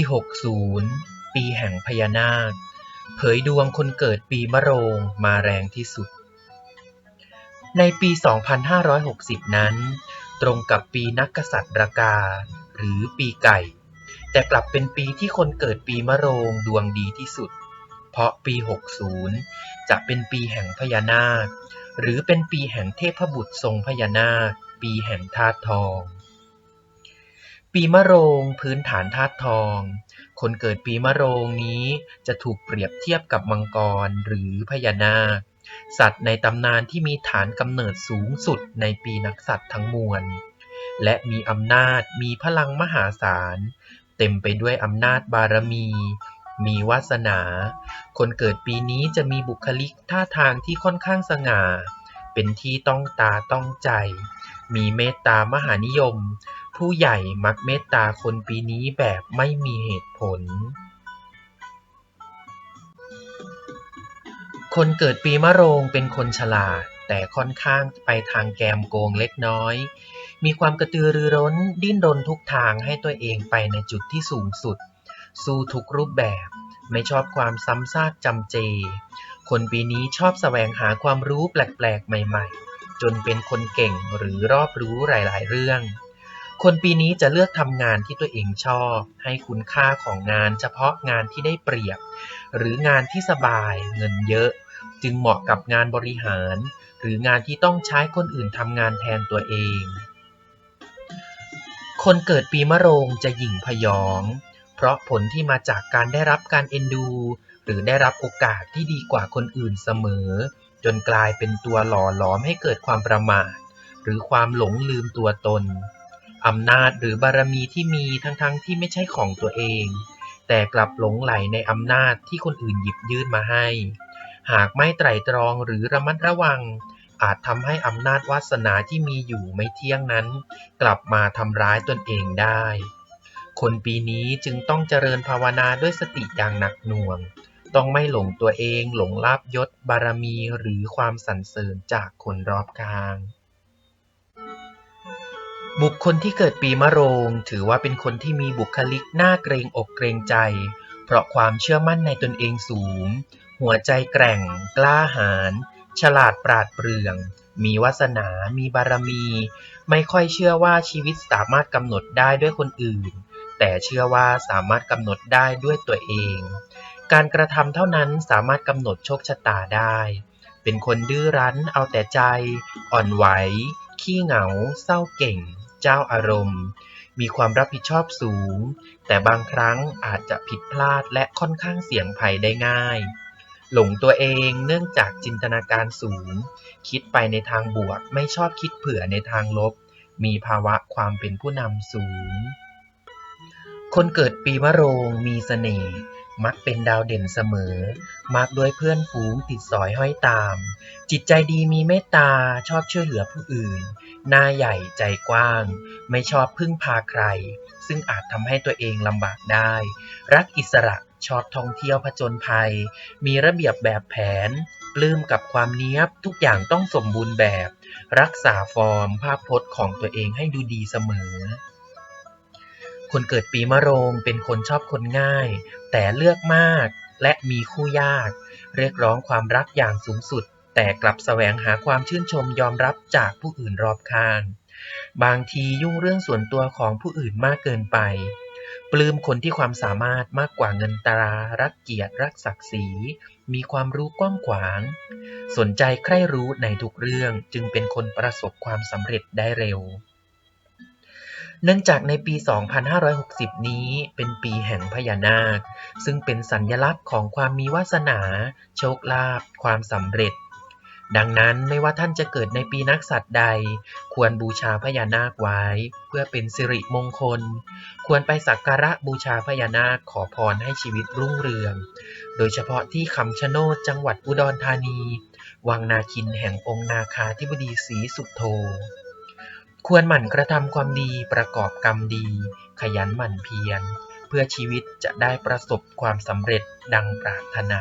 ปี60 ปีแห่งพญานาค เผยดวงคนเกิดปีมะโรงมาแรงที่สุด ในปี 2560 นั้น ตรงกับปีนักกษัตริย์รากา หรือปีไก่ แต่กลับเป็นปีที่คนเกิดปีมะโรงดวงดีที่สุด เพราะปี 60 จะเป็นปีแห่งพญานาค หรือเป็นปีแห่งเทพบุตรทรงพญานาค ปีแห่งธาตุทอง ปีมะโรง พื้นฐานธาตุทอง คนเกิดปีมะโรงนี้จะถูกเปรียบเทียบกับมังกรหรือพญานาค สัตว์ในตำนานที่มีฐานกำเนิดสูงสุดในปีนักสัตว์ทั้งมวล และมีอำนาจมีพลังมหาศาล เต็มไปด้วยอำนาจบารมี มีวาสนา คนเกิดปีนี้จะมีบุคลิกท่าทางที่ค่อนข้างสง่า เป็นที่ต้องตาต้องใจ มีเมตตามหานิยม ผู้ใหญ่มักเมตตาคนปีนี้แบบไม่มีเหตุผล คนเกิดปีมะโรงเป็นคนฉลาด แต่ค่อนข้างไปทางแกมโกงเล็กน้อย มีความกระตือรือร้นดิ้นรนทุกทางให้ตัวเองไปในจุดที่สูงสุด สู้ทุกรูปแบบ ไม่ชอบความซ้ำซากจำเจ คนปีนี้ชอบแสวงหาความรู้แปลกๆ ใหม่ ๆ จนเป็นคนเก่งหรือรอบรู้หลาย ๆ เรื่อง คนปีนี้จะเลือกทำงานที่ตัวเองชอบ ให้คุณค่าของงานเฉพาะงานที่ได้เปรียบ หรืองานที่สบายเงินเยอะ จึงเหมาะกับงานบริหาร หรืองานที่ต้องใช้คนอื่นทำงานแทนตัวเอง คนเกิดปีมะโรงจะหยิ่งพยอง เพราะผลที่มาจากการได้รับการเอ็นดู หรือได้รับโอกาสที่ดีกว่าคนอื่นเสมอ จนกลายเป็นตัวหล่อหลอมให้เกิดความประมาทหรือความหลงลืมตัวตน อำนาจหรือบารมีที่มีทั้งๆทที่ไม่ใช่ของตัวเอง แต่กลับหลงไหลในอำนาจที่คนอื่นหยิบยื่นมาให้ หากไม่ไตร่ตรองหรือระมัดระวัง อาจทำให้อำนาจวาสนาที่มีอยู่ไม่เที่ยงนั้น กลับมาทำร้ายตนเองได้ คนปีนี้จึงต้องเจริญภาวนาด้วยสติอย่างหนักหน่วง ต้องไม่หลงตัวเองหลงลาบยศบารมีหรือความสรรเสริญจากคนรอบข้าง บุคคลที่เกิดปีมะโรง ถือว่าเป็นคนที่มีบุคลิกน่าเกรงอกเกรงใจ เพราะความเชื่อมั่นในตนเองสูง หัวใจแกร่ง กล้าหาญฉลาดปราดเปรื่อง มีวาสนา มีบารมี ไม่ค่อยเชื่อว่าชีวิตสามารถกำหนดได้ด้วยคนอื่น แต่เชื่อว่าสามารถกำหนดได้ด้วยตัวเอง การกระทำเท่านั้นสามารถกำหนดโชคชะตาได้ เป็นคนดื้อรั้นเอาแต่ใจ อ่อนไหว ขี้เหงา เศร้าเก่ง เจ้าอารมณ์ มีความรับผิดชอบสูง แต่บางครั้งอาจจะผิดพลาดและค่อนข้างเสี่ยงภัยได้ง่าย หลงตัวเองเนื่องจากจินตนาการสูง คิดไปในทางบวก ไม่ชอบคิดเผื่อในทางลบ มีภาวะความเป็นผู้นำสูง คนเกิดปีมะโรงมีเสน่ห์ มักเป็นดาวเด่นเสมอ มักด้วยเพื่อนฝูงติดสอยห้อยตาม จิตใจดีมีเมตตาชอบช่วยเหลือผู้อื่น หน้าใหญ่ใจกว้าง ไม่ชอบพึ่งพาใคร ซึ่งอาจทำให้ตัวเองลำบากได้ รักอิสระชอบท่องเที่ยวผจญภัย มีระเบียบแบบแผน ปลื้มกับความเนี้ยบทุกอย่างต้องสมบูรณ์แบบ รักษาฟอร์มภาพพจน์ของตัวเองให้ดูดีเสมอ คนเกิดปีมะโรงเป็นคนชอบคนง่าย แต่เลือกมากและมีคู่ยาก เรียกร้องความรักอย่างสูงสุด แต่กลับแสวงหาความชื่นชมยอมรับจากผู้อื่นรอบข้าง บางทียุ่งเรื่องส่วนตัวของผู้อื่นมากเกินไป ปลื้มคนที่ความสามารถมากกว่าเงินตรา รักเกียรติรักศักดิ์ศรี มีความรู้กว้างขวาง สนใจใคร่รู้ในทุกเรื่องจึงเป็นคนประสบความสำเร็จได้เร็ว เนื่องจากในปี 2560 นี้เป็นปีแห่งพญานาค ซึ่งเป็นสัญลักษณ์ของความมีวาสนา โชคลาภ ความสำเร็จ ดังนั้นไม่ว่าท่านจะเกิดในปีนักษัตว์ใด ควรบูชาพญานาคไว้ เพื่อเป็นสิริมงคล ควรไปสักการะบูชาพญานาคขอพรให้ชีวิตรุ่งเรือง โดยเฉพาะที่คำชะโนดจังหวัดอุดรธานี วังนาคินแห่งองค์นาคาธิบดีศรีสุโธ ควรหมั่นกระทำความดีประกอบกรรมดี ขยันหมั่นเพียร เพื่อชีวิตจะได้ประสบความสำเร็จดังปรารถนา